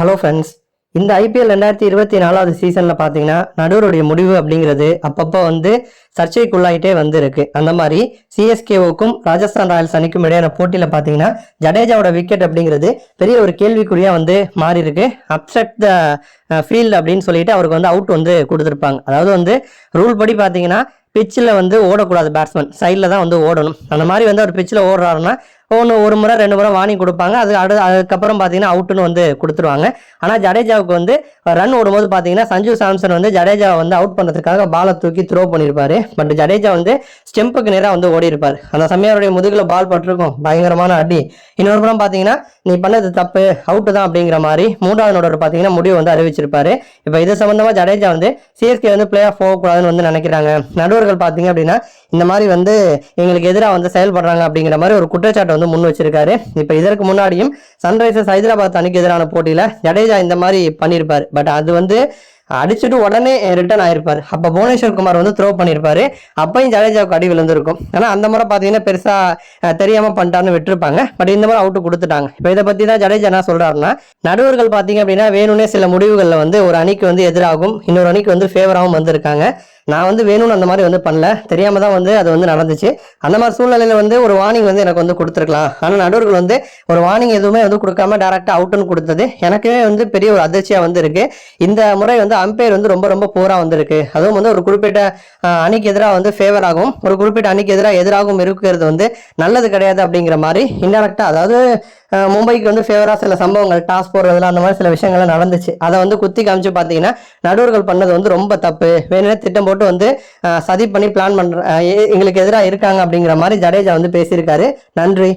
Hello friends இந்த IPL ரெண்டாயிரத்தி இருபத்தி நாலாவது சீசனில் பார்த்தீங்கன்னா நடுவருடைய முடிவு அப்படிங்கிறது அப்பப்போ வந்து சர்ச்சைக்குள்ளாயிட்டே வந்து இருக்கு அந்த மாதிரி சிஎஸ்கேவுக்கும் ராஜஸ்தான் ராயல்ஸ் அணிக்கும் இடையான போட்டியில் பார்த்தீங்கன்னா ஜடேஜாவோட விக்கெட் அப்படிங்கிறது பெரிய ஒரு கேள்விக்குறியாக வந்து மாறி இருக்கு அப்செட் த ஃபீல்டு அப்படின்னு சொல்லிட்டு அவருக்கு வந்து அவுட் வந்து கொடுத்துருப்பாங்க. அதாவது வந்து ரூல் படி பார்த்தீங்கன்னா பிச்சில் வந்து ஓடக்கூடாது பேட்ஸ்மேன் சைடில் தான் வந்து ஓடணும். அந்த மாதிரி வந்து அவர் பிச்சில் ஓடுறாருன்னா ஒன்று ஒரு முறை ரெண்டு முறை வார்னிங் கொடுப்பாங்க. அது அடு அதுக்கப்புறம் பார்த்தீங்கன்னா அவுட்டுன்னு வந்து கொடுத்துருவாங்க. ஆனால் ஜடேஜாவுக்கு வந்து ரன் ஓடும்போது பார்த்தீங்கன்னா சஞ்சு சாம்சன் வந்து ஜடேஜாவை வந்து அவுட் பண்ணுறதுக்காக பாலை தூக்கி த்ரோ பண்ணியிருப்பாரு பட் ஜடேஜா வந்து ஸ்டெம்புக்கு நேராக வந்து ஓடி இருப்பார் அந்த சமயம் முதுகில் பால் பட்டிருக்கும். பயங்கரமான அடி. இன்னொரு புறம் பார்த்தீங்கன்னா நீ பண்ணது தப்பு அவுட்டு தான் அப்படிங்கிற மாதிரி மூன்றாவது நோடர் பார்த்தீங்கன்னா முடிவு வந்து அறிவிச்சிருப்பாரு. இப்போ இது சம்மந்தமாக ஜடேஜா வந்து சிஎஸ்கே வந்து பிளே ஆஃப் போகக்கூடாதுன்னு வந்து நினைக்கிறாங்க. நடுவர்கள் பார்த்தீங்க அப்படின்னா இந்த மாதிரி வந்து எங்களுக்கு எதிராக வந்து செயல்படுறாங்க அப்படிங்கிற மாதிரி ஒரு குற்றச்சாட்டை வந்து முன் வச்சிருக்காரு. இப்போ இதற்கு முன்னாடியும் சன்ரைசர்ஸ் ஹைதராபாத் அணிக்கு எதிரான போட்டியில் ஜடேஜா இந்த மாதிரி பண்ணியிருப்பார். பட் அது வந்து அடிச்சுட்டு உடனே ரிட்டர்ன் ஆயிருப்பார். அப்போ புவனேஸ்வர் குமார் வந்து த்ரோ பண்ணியிருப்பாரு. அப்பையும் ஜடேஜாவுக்கு அடி விழுந்திருக்கும். ஆனால் அந்த முறை பார்த்தீங்கன்னா பெருசாக தெரியாமல் பண்ணிட்டான்னு விட்டுருப்பாங்க. பட் இந்த முறை அவுட்டு கொடுத்துட்டாங்க. இப்போ இதை பற்றி தான் ஜடேஜா என்ன சொல்கிறாருன்னா நடுவர்கள் பார்த்தீங்க அப்படின்னா வேணும்னே சில முடிவுகளில் வந்து ஒரு அணிக்கு வந்து எதிராகும் இன்னொரு அணிக்கு வந்து ஃபேவராகவும் வந்திருக்காங்க. நான் வந்து வேணும்னு அந்த மாதிரி வந்து பண்ணல. தெரியாம தான் வந்து அது வந்து நடந்துச்சு. அந்த மாதிரி சூழ்நிலையில வந்து ஒரு வார்னிங் வந்து எனக்கு வந்து கொடுத்துருக்கலாம். ஆனால் நடுவர்கள் வந்து ஒரு வார்னிங் எதுவுமே வந்து கொடுக்காம டேரக்டா அவுட்டுன்னு கொடுத்தது. எனக்குமே வந்து பெரிய ஒரு அதிர்ச்சியா வந்து இருக்கு. இந்த முறை வந்து அம்பையர் வந்து ரொம்ப ரொம்ப போரா வந்திருக்கு. அதுவும் வந்து ஒரு குறிப்பிட்ட அணிக்கு எதிராக வந்து ஃபேவர் ஆகும். ஒரு குறிப்பிட்ட அணிக்கு எதிராக எதிராகவும் இருக்கிறது வந்து நல்லது கிடையாது அப்படிங்கிற மாதிரி இன்டெரக்டா அதாவது மும்பைக்கு வந்து ஃபேவரா சில சம்பவங்கள் டாஸ் போடுறதுல அந்த மாதிரி சில விஷயங்கள்லாம் நடந்துச்சு. அதை வந்து குத்தி காமிச்சு பார்த்தீங்கன்னா நடுவர்கள் பண்ணது வந்து ரொம்ப தப்பு. வேணும்னா திட்டம் போட்டு வந்து சதி பண்ணி பிளான் பண்ற எங்களுக்கு எதிராக இருக்காங்க அப்படிங்கிற மாதிரி ஜடேஜா வந்து பேசியிருக்காரு. நன்றி.